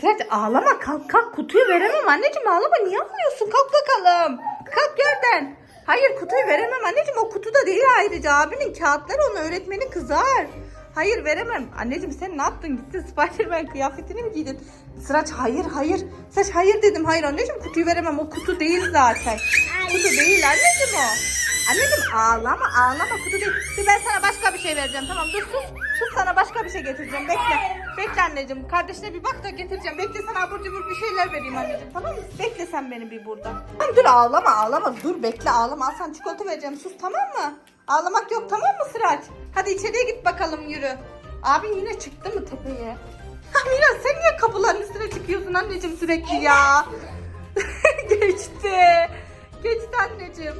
Sıraç ağlama kalk kalk kutuyu veremem anneciğim ağlama niye ağlıyorsun kalk bakalım. Kalk yerden. Hayır kutuyu veremem anneciğim o kutuda değil ayrıca abinin kağıtları onu öğretmeni kızar. Hayır veremem. Anneciğim sen ne yaptın? Gittin Spiderman kıyafetini mi giydin? Sıraç hayır hayır. Sıraç hayır dedim. Hayır anneciğim kutuyu veremem. O kutu değil zaten. Kutu değil anneciğim o. Anneciğim ağlama ağlama kutu değil. Ben sana başka bir şey vereceğim tamam dur sus. Sus sana başka bir şey getireceğim bekle. Bekle anneciğim kardeşine bir bak da getireceğim. Bekle sana abur cubur bir şeyler vereyim anneciğim tamam mı? Bekle sen beni bir burada. Tamam dur ağlama ağlama dur bekle ağlama. Al sana çikolata vereceğim sus tamam mı? Ağlamak yok tamam mı Sıraç? Hadi içeriye git bakalım yürü. Abin yine çıktı mı tepeye? Mira sen niye kapıların üstüne çıkıyorsun anneciğim sürekli ya? Geçti. Geçti anneciğim.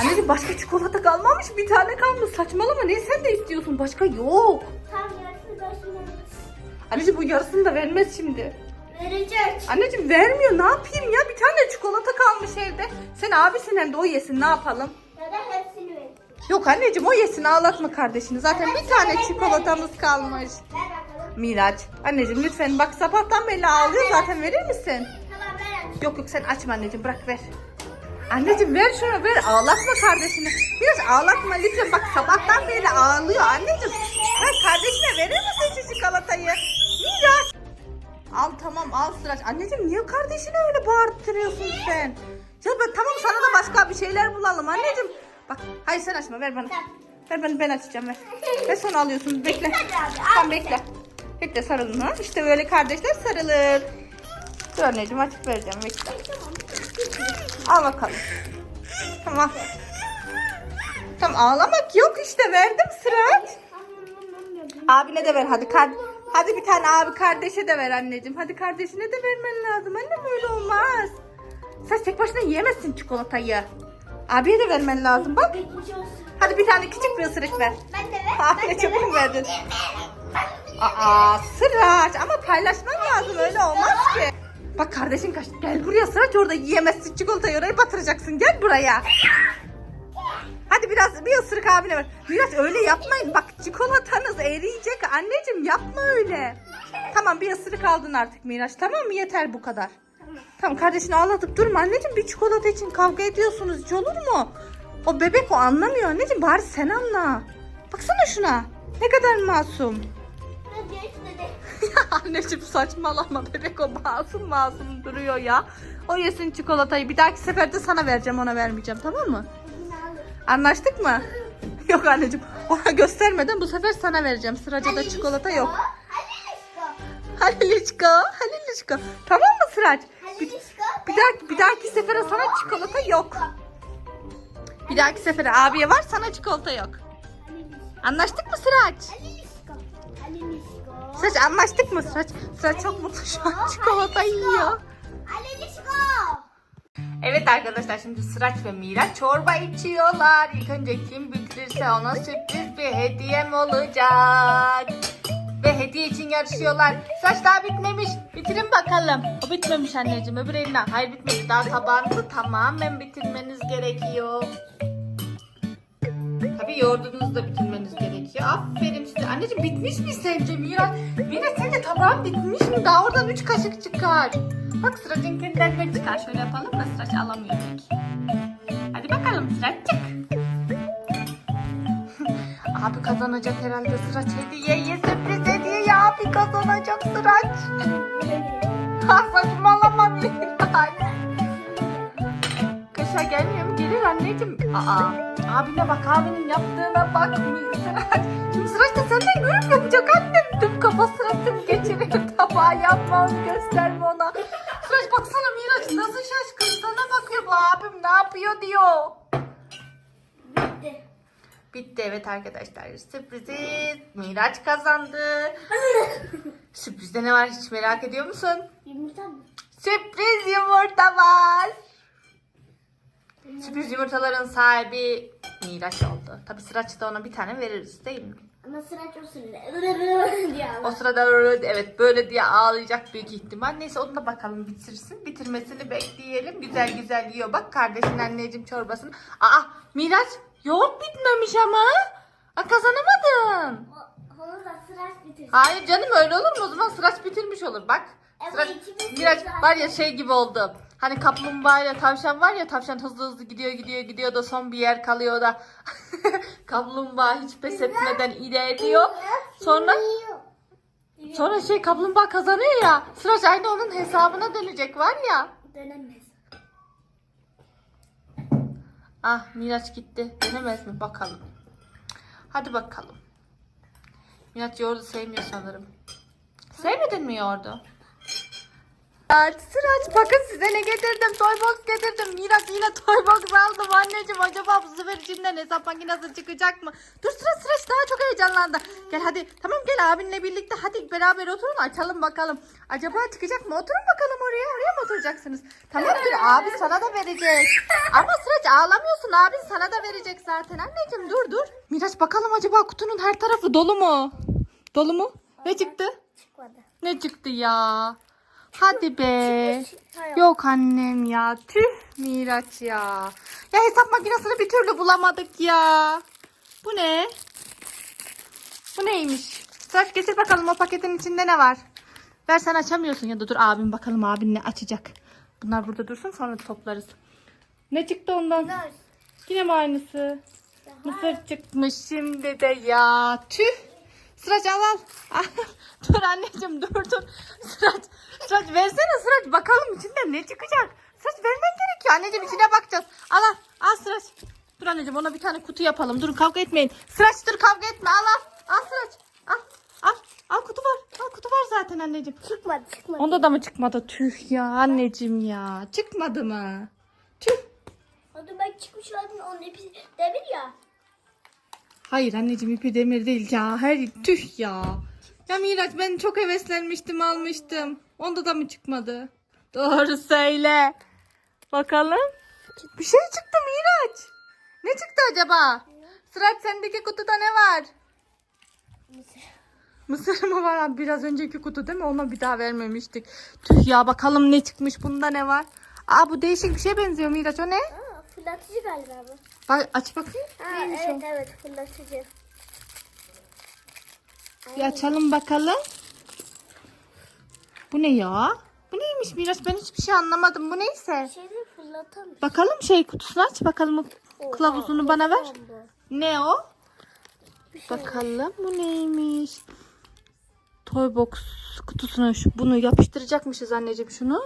Anneciğim başka çikolata kalmamış bir tane kalmış saçmalama ne sen de istiyorsun başka yok. Anneciğim bu yarısını da vermez şimdi. Verecek. Anneciğim vermiyor ne yapayım ya bir tane çikolata kalmış evde. Sen abisin hem de o yesin ne yapalım. Ya da hepsini verecek. Yok anneciğim o yesin ağlatma kardeşini zaten bir tane çikolatamız kalmış. Ver bakalım. Miraç anneciğim lütfen bak sabahtan beri ağlıyor zaten verir misin? Tamam ver. Yok yok sen açma anneciğim bırak ver. Anneciğim ver şunu ver ağlatma kardeşini. Biraz ağlatma lütfen bak sabahtan beri ağlıyor anneciğim. Ver kardeşine verir misin şu çikolatayı? Miraç. Al tamam al Sıraç. Anneciğim niye kardeşini öyle bağırttırıyorsun sen? Ya ben, tamam sana da başka bir şeyler bulalım anneciğim. Bak hayır sen açma ver bana. Ver ben, ben açacağım ver. Ver sonra alıyorsun bekle. Tamam bekle. Bekle sarılın ha. İşte böyle kardeşler sarılır. Dur anneciğim açıp vereceğim bekle. Al bakalım. Tamam. Tamam ağlamak yok işte verdim Sıraç. Abine de ver hadi. Kar hadi bir tane abi kardeşe de ver anneciğim. Hadi kardeşine de vermen lazım. Annem öyle olmaz. Sen tek başına yiyemezsin çikolatayı. Abiye de vermen lazım bak. Hadi bir tane küçük bir ısırık ver. Ben de ver. Abine çabuk verdin. Aa Sıraç ama paylaşman lazım öyle olmaz ki. Bak kardeşin kaç. Gel buraya Sıraç orada yiyemezsin çikolatayı oraya batıracaksın. Gel buraya. Hadi biraz bir ısırık abine ver. Miraç öyle yapmayın. Bak çikolatanız eriyecek. Anneciğim yapma öyle. Tamam bir ısırık aldın artık Miraç. Tamam mı? Yeter bu kadar. Tamam kardeşini ağladık. Durma anneciğim bir çikolata için kavga ediyorsunuz. Hiç olur mu? O bebek o anlamıyor anneciğim. Bari sen anla. Baksana şuna. Ne kadar masum. anneciğim saçmalama bebek o masum masum duruyor ya. O yesin çikolatayı. Bir dahaki seferde sana vereceğim ona vermeyeceğim tamam mı? Anlaştık mı? Yok anneciğim. Ona göstermeden bu sefer sana vereceğim. Sıracada çikolata yok. Halilişko. Halilişko. Tamam mı Sıraç? Bir, bir dahaki, bir dahaki sefere sana çikolata yok. Bir dahaki sefere abiye var sana çikolata yok. Anlaştık mı Sıraç? Sıraç anlaştık mı Sıraç? Sıraç çok mutlu şu an çikolata yiyor. Evet arkadaşlar şimdi Sıraç ve Miraç çorba içiyorlar. İlk önce kim bitirirse ona sürpriz bir hediyem olacak. Ve hediye için yarışıyorlar. Sıraç daha bitmemiş. Bitirin bakalım. O bitmemiş anneciğim öbür elinden. Hayır bitmedi daha tabağınızı tamamen bitirmeniz gerekiyor. Tabii yoğurdunuz da bitirmeniz gerekiyor. Aferin size. Anneciğim bitmiş mi sence Miraç? Miraç sence tabağın bitmiş mi? Daha oradan 3 kaşık çıkar. Bak Sıraç'ınkinden ne çıkar? Şöyle yapalım da Sıraç alamıyor belki. Hadi bakalım Sıraç'cık. abi kazanacak herhalde Sıraç hediyeyi. Sürpriz hediyeyi abi kazanacak Sıraç. Ha saçmalama Miraç. Kaşa gelmiyor mu? Gelir anneciğim. Aa, abine bak abinin yaptığına bak. Şimdi Sıraç da senden yorum yapacak annem. Tüm kafasına tüm geçirir tabağı yapma onu gösterme ona. Sıraç baksana Miraç nasıl şaşkın sana bakıyor bu abim ne yapıyor diyor. Bitti. Bitti evet arkadaşlar. Sürpriziz. Miraç kazandı. Sürprizde ne var hiç merak ediyor musun? Yumurta mı? Sürpriz yumurta var. Sürpriz yumurtaların sahibi Miraç oldu. Tabi Sıraç da ona bir tane veririz değil mi? Ama sıra çok sürüyor. diye O sırada evet böyle diye ağlayacak büyük ihtimal. Neyse onu da bakalım bitirsin. Bitirmesini bekleyelim. Güzel güzel yiyor. Bak kardeşin anneciğim çorbasını. Aa Miraç yoğurt bitmemiş ama. Aa, kazanamadın. Onu da sıraç bitirsin. Hayır canım öyle olur mu? O zaman sıraç bitirmiş olur. Bak. Sıraç, Miraç var ya şey gibi oldu. Hani kaplumbağa ile tavşan var ya tavşan hızlı hızlı gidiyor gidiyor gidiyor da son bir yer kalıyor da kaplumbağa hiç pes etmeden ilerliyor. Sonra sonra şey kaplumbağa kazanıyor ya. Sıraç aynı onun hesabına dönecek var ya. Dönemez. Ah Miraç gitti. Dönemez mi bakalım. Hadi bakalım. Miraç yoğurdu sevmiyor sanırım. Sevmedin mi yoğurdu? Evet, Sıraç bakın size ne getirdim. Toybox getirdim. Miraç yine Toybox aldım anneciğim. Acaba bu sefer içinden hesap makinesi çıkacak mı? Dur Sıraç Sıraç daha çok heyecanlandı. Gel hadi tamam gel abinle birlikte hadi beraber oturun açalım bakalım. Acaba çıkacak mı? Oturun bakalım oraya. Oraya mı oturacaksınız? Tamam dur abi sana da verecek. Ama Sıraç ağlamıyorsun. Abin sana da verecek zaten. Anneciğim dur dur. Miraç bakalım acaba kutunun her tarafı dolu mu? Dolu mu? Ne çıktı? Çıkmadı. Ne çıktı ya? Hadi be. Yok annem ya. Tüh Miraç ya. Ya hesap makinesini bir türlü bulamadık ya. Bu ne? Bu neymiş? Sıraç getir bakalım o paketin içinde ne var? Ver sen açamıyorsun ya da dur abim bakalım abin ne açacak. Bunlar burada dursun sonra toplarız. Ne çıktı ondan? Yine mi aynısı? Mısır çıkmış şimdi de ya. Tüh. Sıraç al al. dur anneciğim dur dur. Sıraç, Sıraç versene Sıraç. Bakalım içinde ne çıkacak. Sıraç vermen gerekiyor. Anneciğim içine bakacağız. Al al. Al Sıraç. Dur anneciğim ona bir tane kutu yapalım. Durun kavga etmeyin. Sıraç dur kavga etme. Al al. Al Sıraç. Al. Al. Al kutu var. Al kutu var zaten anneciğim. Çıkmadı çıkmadı. Onda da mı çıkmadı? Tüh ya anneciğim ya. Çıkmadı mı? Tüh. Hadi ben çıkmış oldum onun hepsi demir ya. Hayır anneciğim ipi demir değil ya. Her tüh ya. Ya Miraç ben çok heveslenmiştim almıştım. Onda da mı çıkmadı? Doğru söyle. Bakalım. Bir şey çıktı Miraç. Ne çıktı acaba? Sıraç sendeki kutuda ne var? Mısır mı var? Biraz önceki kutu değil mi? Ona bir daha vermemiştik. Tüh ya bakalım ne çıkmış. Bunda ne var? Aa bu değişik bir şeye benziyor Miraç. O ne? Fırlatıcı galiba bu. Bak aç bakayım. Ha, Neymiş evet o? evet fırlatıcı. Bir açalım bakalım. Bu ne ya? Bu neymiş Miraç? Ben hiçbir şey anlamadım. Bu neyse. Şeyde fırlatan. Bakalım şey kutusunu aç. Bakalım o kılavuzunu bana ver. Ne o? Bakalım bu neymiş? Toybox kutusuna şu, bunu yapıştıracakmışız anneciğim şunu.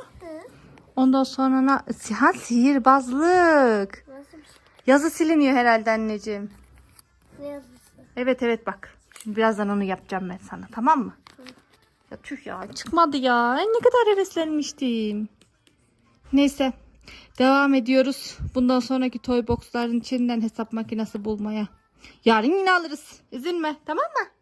Ondan sonra na, ha, sihirbazlık. Nasıl bir şey? Yazı siliniyor herhalde anneciğim. Ne yazısı? Evet evet bak. Şimdi birazdan onu yapacağım ben sana tamam mı? Ya tüh ya çıkmadı ya. Ne kadar heveslenmiştim. Neyse. Devam ediyoruz. Bundan sonraki toy boxların içinden hesap makinesi bulmaya. Yarın yine alırız. Üzülme tamam mı?